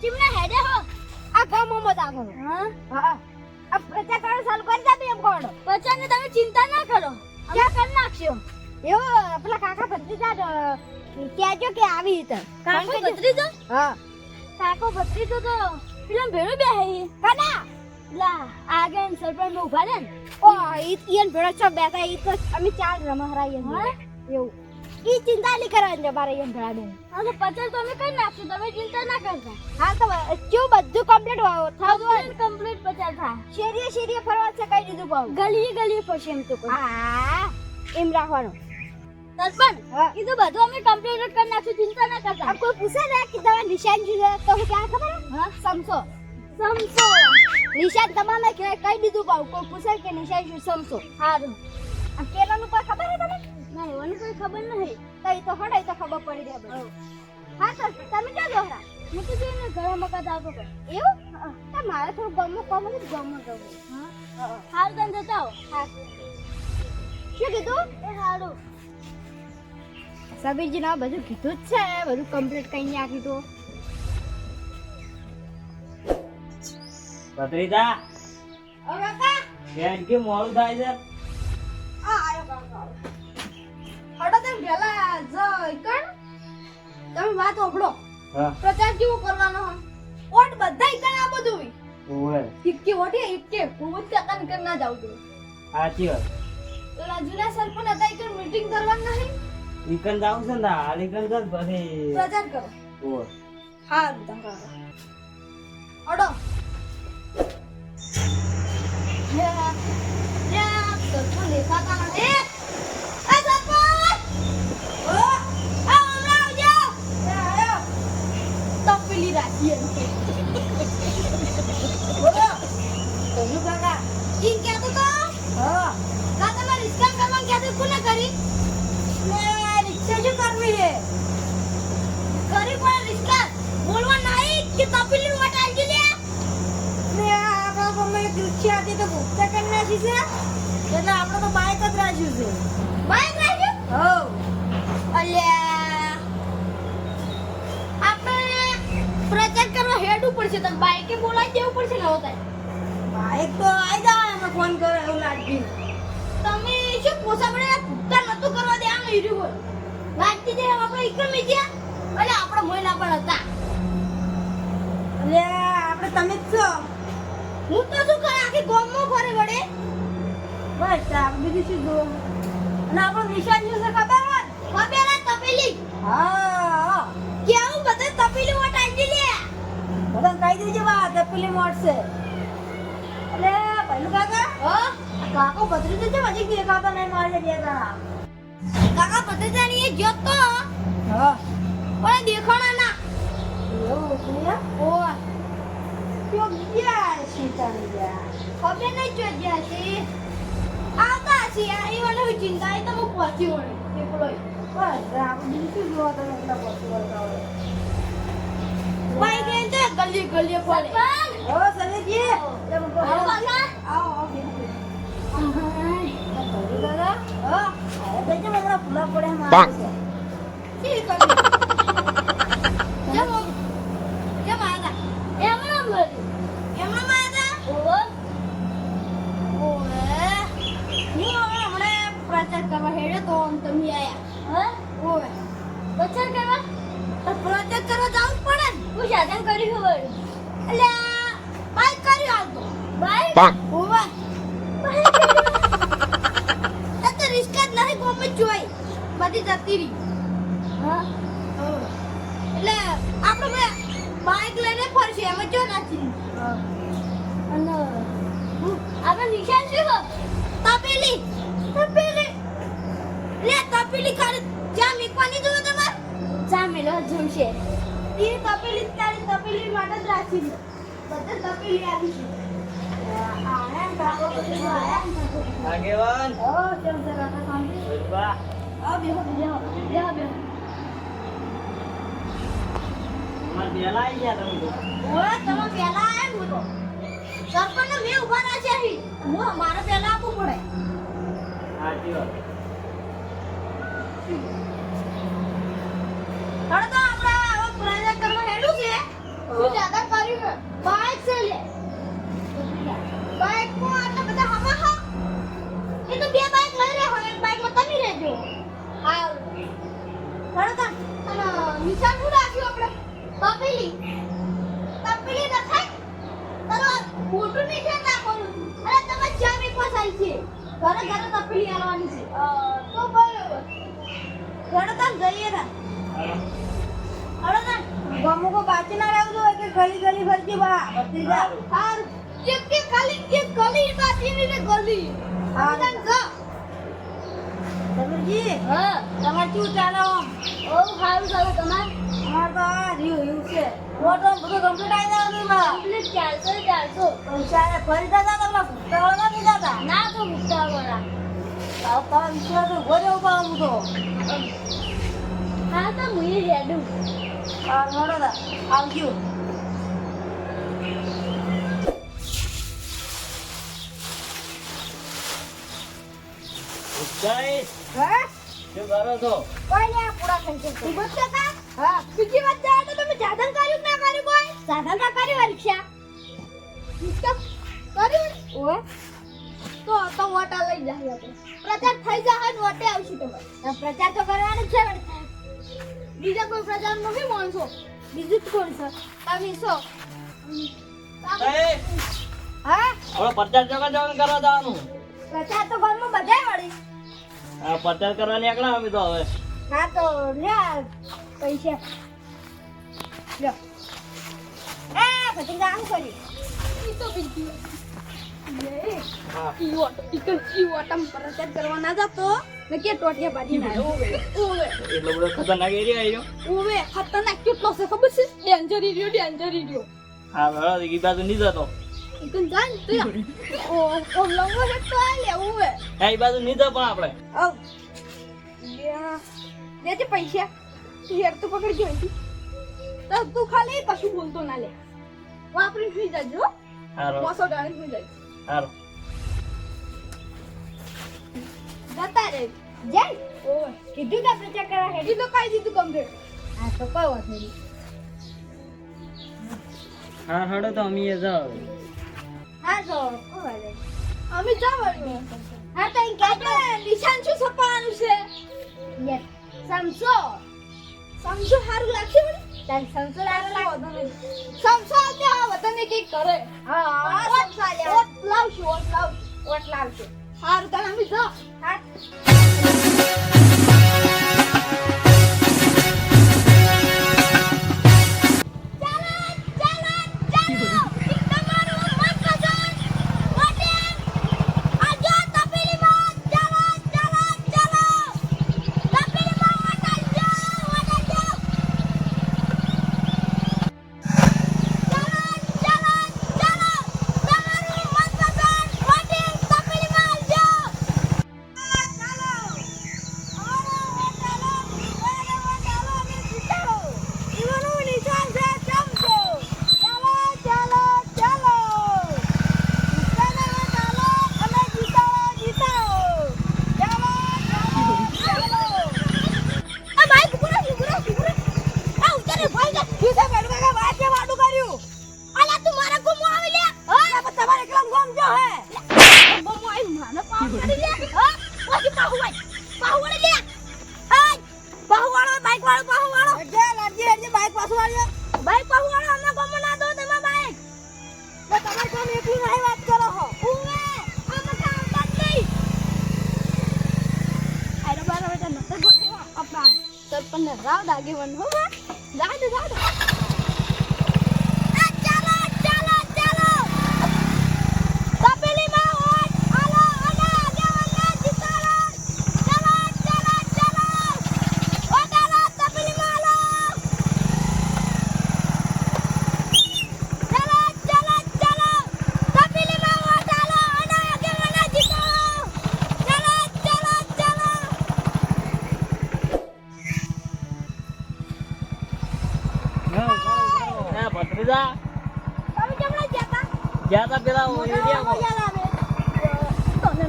ચીમના હેડે હો. આ ગામમાં મત આવો હા? હા. આ પ્રચાર કરો ચાલુ કરી દે એમ કોણ? બચ્ચાને તમે ચિંતા ના કરો. ક્યાં? કરી નાખશો એવો પેલા કાકા ભત્રીજા કહેજો કે આવી હતા કાકો ભત્રીજો? હા. કાકો ભત્રીજો તો પેલા ભેળો બે હે. કના? લા આગળ સરપંચ ઊભા રહે ને. ઓ ઈ ઈયન ભેળો છો બેઠા ઈ તો અમે ચાર રમા હરાઈએ હા? એવું. ઈ ચિંતા નહીં કરવાની છે મારે એમ હા તો પચાસ તમે કરી નાખશું તમે ચિંતા ના કરતા. હા તો કેવું બધું કમ્પ્લીટ થાવ કમ્પ્લીટ કમ્પ્લીટ પચાસ થાય શેરીએ શેરીએ ફરવા છે કઈ દીધું ભાવ ગલીએ ગલીએ ફરશે એમ તો કોઈ. હા એમ રાખવાનું. સરપંચ. બધું અમે કમ્પ્લીટ કરી નાખશું ચિંતા ના કરતા. કોઈ પૂછે ને કે તમે નિશાન શું તો હું ક્યાં ખબર સમસો સમસો નિશાન તમારે કે- કહી દીધું ભાવ કોઈ પૂછે કે નિશાન શું સમસો સારું આ કેલાનું કોઈ ખબર? ના એવાની કોઈ ખબર નહીં. તઈ તો હડાઈ તો ખબર પડી જાય બધું. હા તો તમે ક્યાં દોહરા મેં તો જોઈને ઘણા મકાત આવતો હતો એવું? તો મારે થોડું ગમો કોમ હતું ગમો હા હાલ તને જતા હો હા. શું કીધું? એ સારું સબીરજી ના બધું કીધું જ છે. બધું કમ્પ્લીટ કઈ નહીં કીધું. ભત્રીજા હવે કા બેન કે મોડું થાય છે? આ આયો કાકા. હડો તમે ભેલા જઈ કણ. તમે વાત ઓભળો હા. પ્રચાર કેવો કરવાનો હમ ઓટ બધા કણ આ બધું. ઓવે. ઇક્કે ઓટે ઇક્કે કુવત જ ટકાન કર ના જાવ તું. સાચી વાત. રાજુના જૂના સરપંચ હતા ઈ મીટિંગ કરવાનું નહીં ઈકન જાવ છે ના હાલ ઈકન કર ને પછી. પ્રચાર કરો. ઓવે. હા તમે અડો યા યા તો નથી. એ સરપંચ ઓ આ હમણાં આવજો એ આયો તપેલી રાખી એમ કે બોલો તનુ કાકા ઈન કે તો હા પણ રિક્ષા બોલવા નહીં કે તપીલી વાટ આવી લે હતી તો ભૂખતા કરી નાખી છે એટલે આપણે તો બાઇક જ રાખ્યું છે બાઇક રાખ્યું હો અલ્યા આપણે પ્રચાર કરવા હેડવું પડશે તો બાઈકે બોલાવી દેવું પડશે ને હોતા બાઈક તો આઈ જાય અમે ફોન કરે એવું લાગ્યું તમે શું પોસા પડે ભૂખતા નતું કરવા દે આમ હીરું બોલ લાગતી દે આપણે એકદમ ગયા? અલે આપણે મોયના પણ હતા. અલે આપણે તમે જ છો. હું તો શું કરે આખી ગોમમાં ફરે વડે? બસ બીજું શું જો અને આપણો નિશાન શું છે ખબર હોય? ખબર હે તપેલી? હા. કેવું બધે તપેલી બધા કહી દેજે બા કે પેલી મોડશે અલે પહેલું કાકા? હો? કાકો બદલી દેજે હજી કાકા નહીં મારે દેતા કાકા ભત્રીજાની એ જોત તો. હા. પણ દેખાણા ના એવું છે ઓ ક્યો ગયા તારી ગયા. ખબર નહીં જો ગયા છે. આવતા છે. આ એ મને ચિંતા એ તો હું પહોંચી વળે એકલો બસ આપણે શું જોવા તમે એટલા પહોંચી વળતા હોય બાઈક લઈને તો ગલી ગલી પડે. ઓ સનેજી. આવો કાકા. આવો છે. છે. પ્રચાર કરવા હેડ્યો તો તમે આયા. હા? ઓએ બચાર કરવા? પ્રચાર કરવા હું સાધન કર્યું ખબર એટલે બાઈક કરી આવતો બાઈક ઓવે એ તો રિસ્કા જ નહીં ગમે જોઈ. બધી જતી રહી. હા? એટલે આપણે બાઈક લઈને ફરશે એમાં જો નથી. અને આપણે નિશાન શું તપેલી. તપેલી. લે તપેલી ખાલી જ્યાં મીકવાની જોવે તમારે. જામેલો જમશે એ તપેલી તારી તપેલી માટે જ રાખી દે બધે તપેલી આવી છે. આગેવાન. ઓ કેમ છે કાકા સાંભળી ભૂલબા આ બેહો બેહો બેહો બેહો. અમાર પેલા આવી ગયા તમે તો. ઓય તમે પહેલા આયા હું તો. સરપંચ મેં ઊભા રહ્યા છે અહીં. હું મારે પહેલા આપવું પડે. સાચી વાત. હવે તો આપણે છે. હું હેડું છે. બાઈક છે લે. બાઈક કો આટલા બધા હમા હા એ તો બે બાઈક લઈ રહ્યો એક બાઈકમાં તમે રહેજો. હા બરોબર અને નિશાન હું રાખ્યું આપણે? તપેલી. તપેલી રખાય તારો મોટું નિશાન રાખવાનું અરે તમે ચા વેચવા જાય છે. ઘરે ઘરે તપેલી આવવાની છે. તો બરોબર. ઘરે તમે જઈએ ને અરે ના ગમો કો બાચી ના રહેવું જોઈએ કે ગલી ગલી ફરતી બા ભત્રીજા હાર એક કે ખાલી એક ગલી બાચી ની ને ગલી. હા. તન જ હા તમાર શું ચાલો ઓ સારું ચાલો તમારે? અમાર તો આ રહ્યું એવું છે. મોટો બધું કમ્પ્લીટ આવી જાવ તું બા. કમ્પ્લીટ ને ચારસો પૈસા ફરી દાદા તમને ભૂખતા ના દીધા તા ના તો મુકતા વાળા તાવ વિશ્વાસ ઊભા હું તો. હા તો મુઈ રેડું બીજી વાત જાય તો તમે સાધન કર્યું કે ના કર્યું કોઈ? સાધન ના કર્યું રિક્ષા? કર્યું? તો તો વોટા લઈ જાય આપણે. પ્રચાર થઈ જાય વોટે આવશું તમારે. પ્રચાર તો કરવાનો છે. બીજા કોઈ પ્રચાર નથી માણસો. બીજું જ કોણ છે? તમે છો. એ હા? હવે પ્રચાર જગા જવાનું કરવા જવાનું. પ્રચાર તો ઘરમાં બધાય વળી. હા પ્રચાર કરવા નીકળ્યા અમે તો હવે. હા તો લ્યા પૈસા. લ્યો. એ પછી આમ કરી ઈ તો બીજી. લે હા. ઈ ઓટો ઈ ઓટમ પ્રચાર કરવા ના જતો. ને કે ટોટિયા બાજી ના ઓવે ઓવે એટલો બધો ખતરનાક એરિયા આવ્યો ઓવે ખતરનાક કેટલો છે ખબર છે? ડેન્જર એરિયો ડેન્જર એરિયો હા બરાબર ઈ બાજુ નહીં જતો. ઈ કન જાય ને તો. ઓ ઓ લંગો છે તો લે ઓવે હા ઈ બાજુ નહીં જ પણ આપણે. આવ. લ્યા. લેજે પૈસા. તું હેર તો પકડજો અહીંથી. તો તું ખાલી કશું બોલતો ના લે. વાપરી સુઈ જાજો હો. હારો. મોસો ડાળી સુઈ જાજો. હારો. જતા રે જાય ઓય કીધું કે પ્રચાર કરા હેડી કીધું કાઈ દીધું કમ્પ્લીટ હા તો કોઈ વાત નહીં. હા હડો તો અમે જાવ હા જો કોઈ વાત અમે જાવ હા તો કે નિશાન શું છપાવાનું છે? યસ. સમસો સમસો સારું લાગશે મને? સમસો સારું લાગે સમસો આલે આ વતને કંઈક કરે હા સમસો આલે લાવશું ઓટ લાવશું. ઓટ લાવશું. સારું તને અમે તો કામ એકલી નહીં વાત કરો હો. ઉવે આમ કામ બાદ નહીં. અરે બાર બેટા નતર ગોઠવા અપા સરપંચ રાવ દાગે વન હો. બા જા દે કેમના જતા? ગયા તા પેલા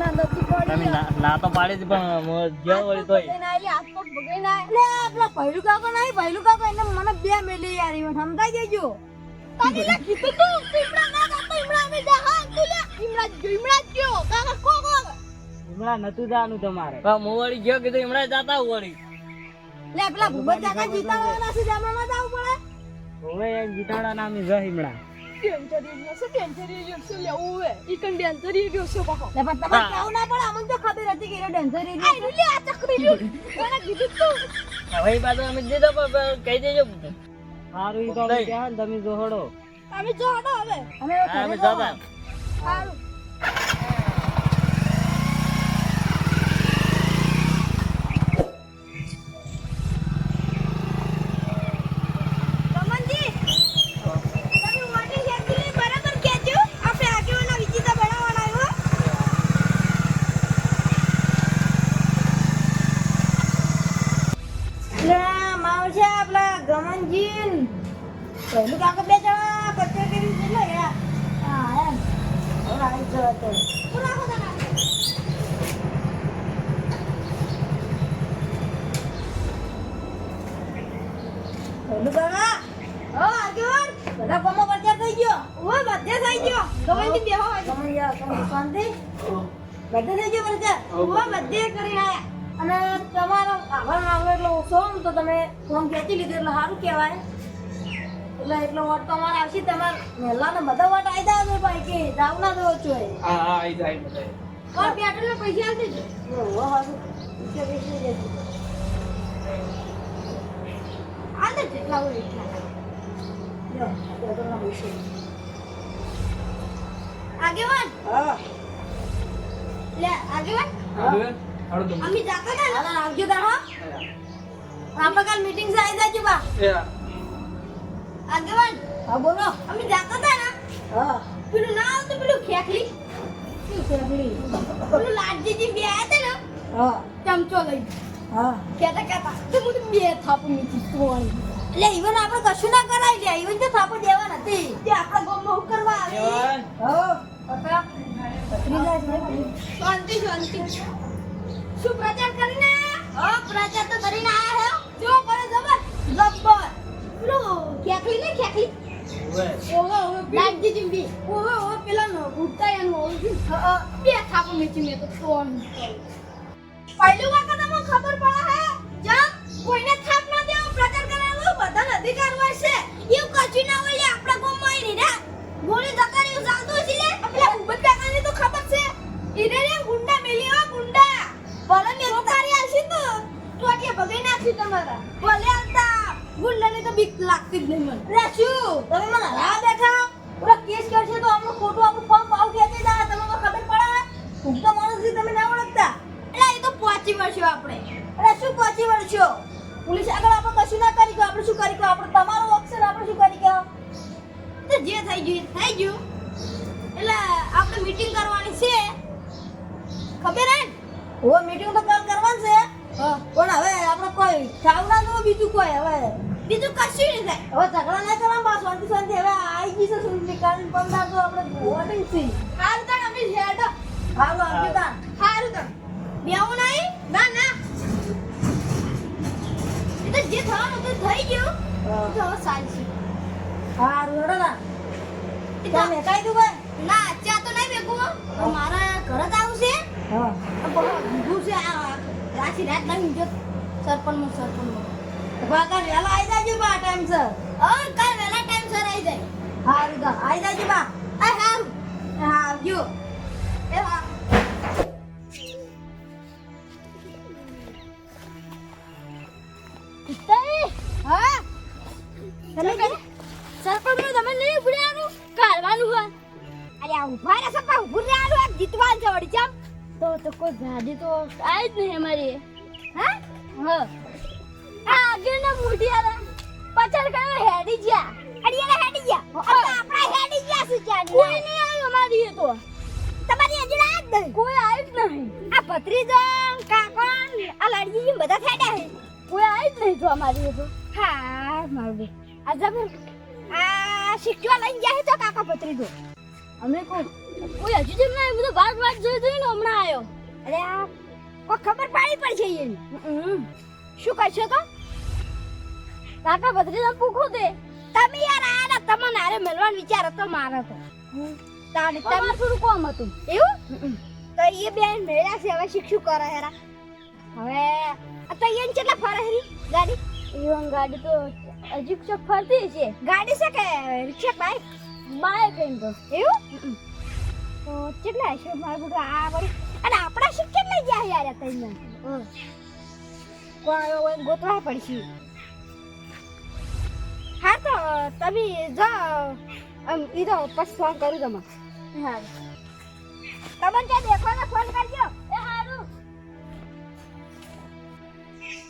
ના પડી તમે ના તો પાડી પણ જ્યાં વળી તોય. મને બે મેલી યાર સમજાઈ દેજો. તાની કીધું તું ઈમડા ના કાપો ઈમડા અમે જા હા તું લે. ઈમડા જો ઈમડા જો કાકા કો કો? હમણાં નતું જવાનું તમારે. હું ગયો કીધું હમણાં જાતા વળી. લે પેલા કાકા છે જાવું હવે એ જીતાડા નામ જ હમણાં. લે પણ તમારે કેવું ના પડે? અમને તો ખબર હતી કે એ ડેન્સર એરિયા છે લે આ ચકરી જો કોને કીધું તું? હવે એ પાછું અમે દીધો પણ કહી દેજો. સારું ઈ તો અમે કહેવા ને તમે જોહડો. અમે જોહડો હવે. અમે સારું. ગમનજીન. પહેલું કાકા બે જણા કચરા કરી દીધો યાર. હા, એમ. હવે આવી જવા તો. શું રાખો? પહેલું કાકા. હો, આગેવાન. બધા કામો પરચા થઈ ગયો. હો, બધે થઈ ગયો. ગમનજી બેહો. ગમન યાર, ગમન શાંતિ. બધે થઈ ગયો પરચા. હો, બધે કરી આયા. અને તમારો આભાર માંગો એટલે ઓછો હોય ને તો તમે ફોન ખેંચી લીધો એટલે સારું કહેવાય. એટલે એટલો વોટ તો અમારે આવશે તમારે મહેલાને બધા વોટ આવી જાય છે ભાઈ કે જાવ ના દો છો હા હા આઈ જાય બધા. પણ પેટ્રોલ પૈસા આવશે જ. ઓહો હારું પૈસા પૈસા જશે આ તો જેટલા હોય એટલા. પેટ્રોલના પૈસા. આગેવાન? હા. લે આગેવાન? અમે જાતા હતા ને. આવજો તાર હો આપણે કાલ મીટિંગ છે આવી આગેવાન. હા બોલો. અમે જાતા હતા ને હા. પેલું ના આવતું પેલું ખેખલી. શું પેલું લાડજીજી બે આયા હતા ને હા. ચમચો લઈ હા. કેતા કેતા તો હું બે થાપ મીઠી તોડી એટલે ઈવન આપણે કશું ના કરાય લે ઈવન તો થાપો દેવા નથી તે આપણા ગામમાં હું કરવા આવી. હા. પપ્પા. પત્રી જાય છે. શાંતિ શાંતિ. શું પ્રચાર કરીને હા પ્રચાર તો કરીને આયા હે. જો કરે જબર જબર પેલું ખેખલી ને ખેખલી લાગજી જીંબી પેલા ભૂતતા એનો ઓહો બે થાપો મેચી મે તો તોન પહેલું કાકા તમને ખબર પડે હે? જમ કોઈને થાપ ના દેવો પ્રચાર કરાવો બધાને અધિકાર હોય છે એવું કશું ના હોય લે આપણા ગામમાં ઈ રે ગોળી ધકારી ચાલતું છે લે પેલા ઉબત કાકાને તો ખબર છે ઈને રે ગુંડા મેલી હો ગુંડા ભલે મે ધકારી આલશી તો તું આટલે ભગાઈ નાખી તમારા ભલે આવતા ગુંડાને તો બીક લાગતી જ નહીં મને લે શું તમે મને હરા બેઠા ઓલા કેસ કરશે તો આપણું ખોટું આપણું ફોર્મ પાવ ખેંચી જાય તમને તો ખબર પડે ભૂખતા માણસથી તમે ના ઓળખતા એટલે એ તો પહોંચી વળશો આપણે એટલે શું પહોંચી વળશો પોલીસ આગળ આપણે કશું ના કરી ગયો આપણે શું કરી ગયો આપણે તમારો ઓપ્શન આપણે શું કરી ગયો તો જે થઈ ગયું એ થઈ ગયું એટલે આપણે મીટિંગ કરવાની છે ખબર હે ઓ મીટિંગ તો કાલ કરવાનું છે. પણ હવે આપણે કોઈ ખાવ ના બીજું કોઈ. હવે બીજું કશું નહીં થાય. હવે ઝઘડા ના કરવા બસ શાંતિ શાંતિ. હવે આવી ગઈ છે સુનતી કાલ પંદર તો આપણે વોટિંગ છે. હારું તાણ અમે હેડ. હારું આવજો તાણ. હારું તાણ. બેવું નહીં? ના ના. એ તો જે થવાનું તો થઈ ગયું. તો હવે સાચી હારું હેડો તાણ. તમે કાઈ દઉં ભાઈ ના ચા તો નહીં ભેગું મારા ઘરે જ છે હા કીધું છે આ રાશી રાત લાગી જો સરપંચ સરપંચ ભાગા વહેલા આવી જાજો બા ટાઈમ સર જ નહીં. કોઈ આવ્યું જ નહીં. આ ભત્રીજો કાકા આ લાડજી બધા થેડા હે કોઈ આવ્યું જ નહીં તો અમારી તો હા, મારું બે આ જબર આ શીખવા લઈને ગયા છે તો કાકા ભત્રીજો. અમે કોઈ કોઈ હજુ જેમ ના બધું બાર બાર જોઈ ને હમણાં આવ્યો અરે આ કોઈ ખબર પાડી પડશે એની. શું કરશો તો? કાકા ભત્રીજા પૂછો દે તમે યાર આના તમને આરે મળવાનો વિચાર હતો મારો તો. તાને તમે તમારું થોડું કોમ હતું. એવું? તો એ બેન મેળા છે હવે શિક્ષુ કરે હેરા. હવે આ તો એન કેટલા ફરે હેરી? ગાડી? ઈવન ગાડી તો અજીબ ચોક ફરતી છે. ગાડી છે કે રિક્ષા બાઈક? બાઈક એમ તો. એવું? તો કેટલા છે મારું બધું આ વળી અને આપણા શીખ કેટલા ગયા યાર તઈને કોઈ હોય ગોતવા પડશે. હા તો તમે જાઓ આમ ઈ તો પછી ફોન કરું તમે હા તમને ત્યાં દેખો ને ફોન કરજો. એ હારું.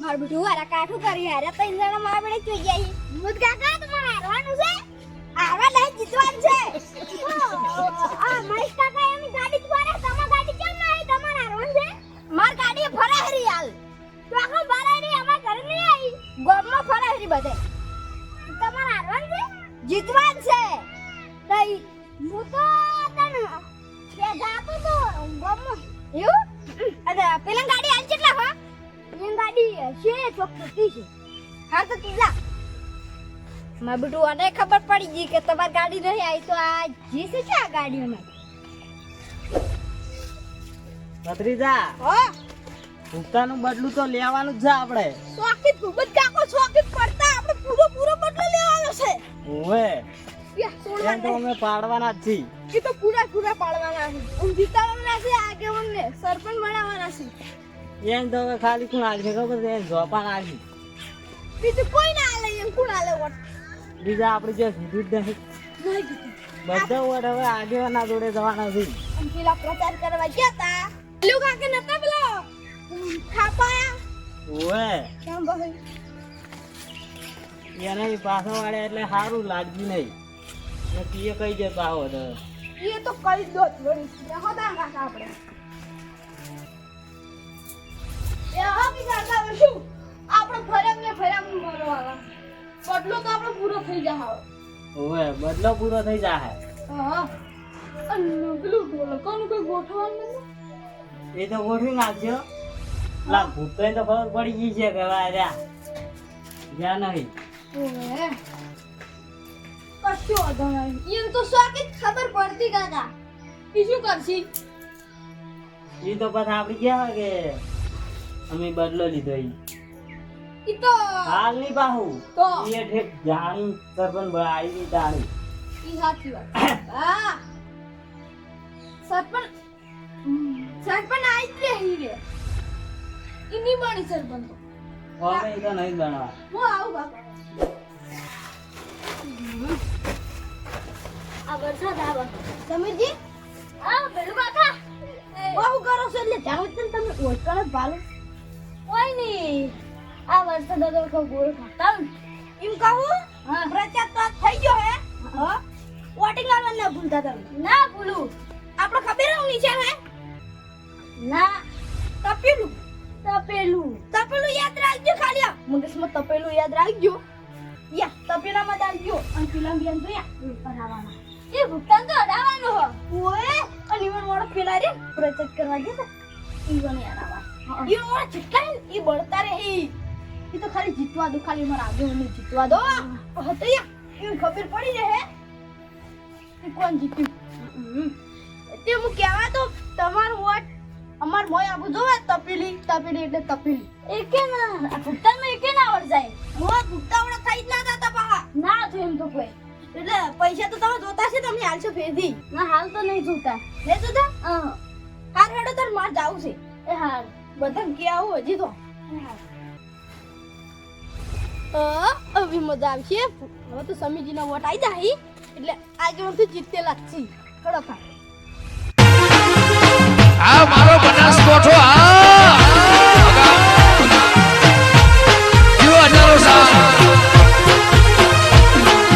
મારું બેટું વારા કાઠું કરી યાર તઈ જણા મારા બેડે ચૂઈ ગયા મુદ કાકા તમારે હારવાનું છે? હારવા લઈ જીતવાનું છે. આ મહેશ જી છે કે આ ગાડીઓમાં? ભત્રીજા હો? ભૂતાનું બદલું તો લેવાનું જ છે આપણે. સોકી ખૂબ જ કાકો સોકી પડતા આપણે પૂરો પૂરો બદલો લેવાનો છે. ઓવે એમ તો અમે પાડવાના જ છીએ. એ તો પૂરા પૂરા પાડવાના છે. હું જીતાવાના છે આગેવાનને સરપંચ બનાવવાના છે. એમ તો હવે ખાલી કોણ આવશે ખબર છે? જોપાન આવશે બીજું કોઈ ના આલે એમ કોણ આલે વોટ? બીજા આપણે જે કીધું જ નહીં બધા વડ હવે આગેવાના જોડે જવાના છે. પેલા પ્રચાર કરવા ગયા તા. પેલું કાકે નતા પેલો? ખાપાયા. ઓએ કેમ ભાઈ એને પાછો વાળે એટલે સારું લાગ્યું નહીં. ને તીએ કઈ તો એ તો. કરી દો કાકા આપણે. એ હા બીજા કાકા શું? આપણે ફરક ને ફરક મરવાના. બદલો તો આપણો પૂરો થઈ જાય ઓવે બદલો પૂરો થઈ જાય હા અને પેલું ઢોલકાનું કોઈ ગોઠવવાનું નથી? એ તો ગોઠવી નાખજો. લા ભૂત તો ખબર પડી ગઈ છે કે હવે રહ્યા. જ્યાં નહીં. ઓવે. કશું વાંધો નહીં. એમ તો સ્વાકી ખબર પડતી કાકા બીજું શું કરશી? એ તો પછી આપડી ગયા કે અમે બદલો લીધો ઈ. ઈ તો હાલ બાહુ. તો. એ ઠેક જાણી સરપંચ બળાઈ ની દાણી ઈ સાચી વાત. હા. સરપંચ સરપંચ આઈ જ રહી રે. ઈ ની બની સરપંચ. તો. હવે ઈ તો નહીં બનવા હું આવું બાપા. આ વરસાદ આવે. સમીરજી? આ કાકા બહુ કરો છો એટલે જાણો તમે ઓળખાણ જ ભાલો. કોઈ નહીં. આ વરસાદ હતો તો ગોળ ખાતા એમ કહું? હા. પ્રચાર તો થઈ ગયો હે. હા. વોટિંગ આવવાનું ના ભૂલતા તમે. ના ભૂલું. આપણે ખબર હું નિશાન હે ના. તપેલું. તપેલું. તપેલું યાદ રાખજો ખાલી મગજમાં તપેલું યાદ રાખજો. યા તપેલામાં ડાલજો અને પેલા બેન એ ભૂખતા તો અડાવવાનું હો. ઓએ અને ઈવન વાળો પેલા રે. પ્રચાર કરવા ગયા ઈવન યાદ આવા ઈવન હે ને, ઈ બળતા રે એ તો ખાલી જીતવા દો ખાલી મારા આગેવાનને જીતવા દો. હતો એને ખબર પડી રહે હે? કે કોણ જીત્યું? તે હું કહેવા તો તમારું વોટ અમાર મોય આબુ જોવે તપેલી તપેલી એટલે તપેલી. એકે ના આ ભૂખતામાં એકે ના આવડ જાય. મોય ભૂખતાવડા થઈ જ ના જાતા પાહા. ના તો એમ તો કોઈ. એટલે પૈસા તો તમે જોતા છે તમને હાલશો ફેરથી. ના હાલ તો નહીં જોતા. લે જોતા? હા. હાર હેડો તાર માર જાવું છે. એ હાર. બધા કે આવું હજી તો. અ હવે મજા આવશે હવે તો સમીજીનો વોટ આવી જાય. એટલે આગળ જીતેલા જ છીએ. ખડો આ મારો બનાસકોઠો